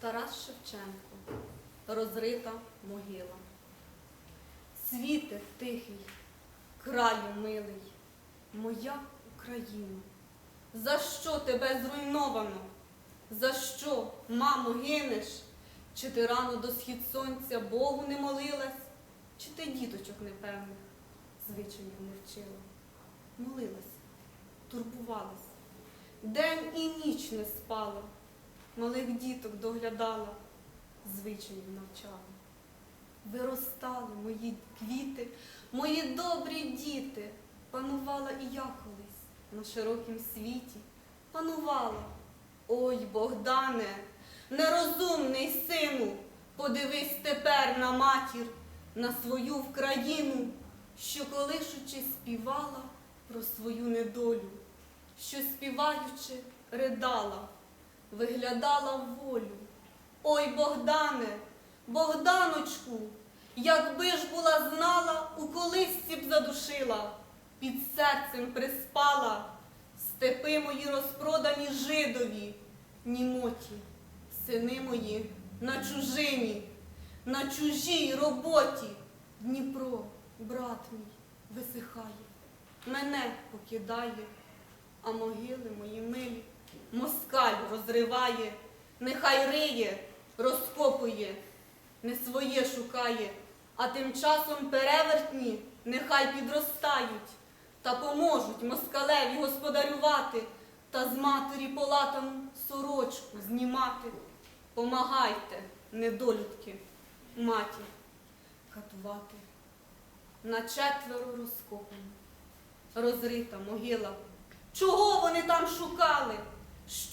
Тарас Шевченко, розрита могила. Світе тихий, краю милий, моя Україна. За що тебе зруйновано? За що, мамо, гинеш? Чи ти рано до схід сонця Богу не молилась? Чи ти діточок непевних звичаїв не вчила? Молилась, турбувалась, день і ніч не спала, малих діток доглядала, звичаїв навчала. Виростали мої квіти, мої добрі діти, панувала і я колись на широкім світі, панувала. Ой, Богдане, нерозумний сину, подивись тепер на матір, на свою Вкраїну, що колишучи співала про свою недолю, що співаючи ридала, виглядала в волю. Ой, Богдане, Богданочку, якби ж була знала, у колисці б задушила, під серцем приспала, степи мої розпродані жидові, німоті, сини мої на чужині, на чужій роботі. Дніпро, брат мій, висихає, мене покидає, а могили мої милі москаль розриває, нехай риє, розкопує, не своє шукає, а тим часом перевертні нехай підростають та поможуть москалеві господарювати та з матері полатану сорочку знімати. Помагайте, недолюдки, матір, катувати. На четверо розкопано, розрита могила. Чого вони там шукали?